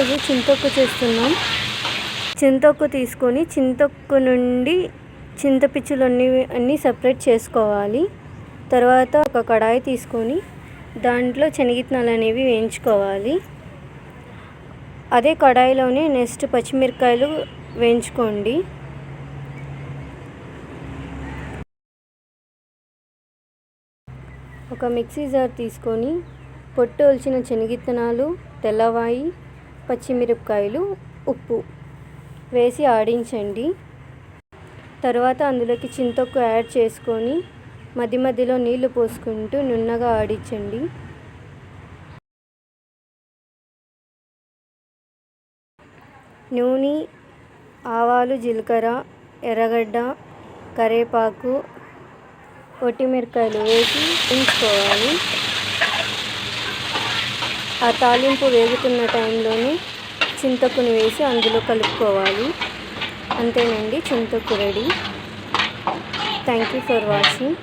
ఈరోజు చింతొక్కు చేస్తున్నాం. చింతొక్కు తీసుకొని చింతొక్కు నుండి చింతపిచ్చులు అన్ని అన్నీ సపరేట్ చేసుకోవాలి. తర్వాత ఒక కడాయి తీసుకొని దాంట్లో శనగిత్తనాలు అనేవి వేయించుకోవాలి. అదే కడాయిలోనే నెక్స్ట్ పచ్చిమిరకాయలు వేయించుకోండి. ఒక మిక్సీ జార్ తీసుకొని పొట్టు ఒలిచిన శనగిత్తనాలు తెల్లవాయి పచ్చిమిరపకాయలు ఉప్పు వేసి ఆడించండి. తర్వాత అందులోకి చింతొక్కు యాడ్ చేసుకొని మధ్య మధ్యలో నీళ్ళు పోసుకుంటూ నున్నగా ఆడించండి. నూనె ఆవాలు జీలకర్ర ఎర్రగడ్డ కరివేపాకు ఒట్టిమిరకాయలు వేసి ఉంచుకోవాలి. ఆ తాలింపు వేగుతున్న టైంలోనే చింతొక్కుని వేసి అందులో కలుపుకోవాలి. అంతేనండి చింతకు ready. Thank you for watching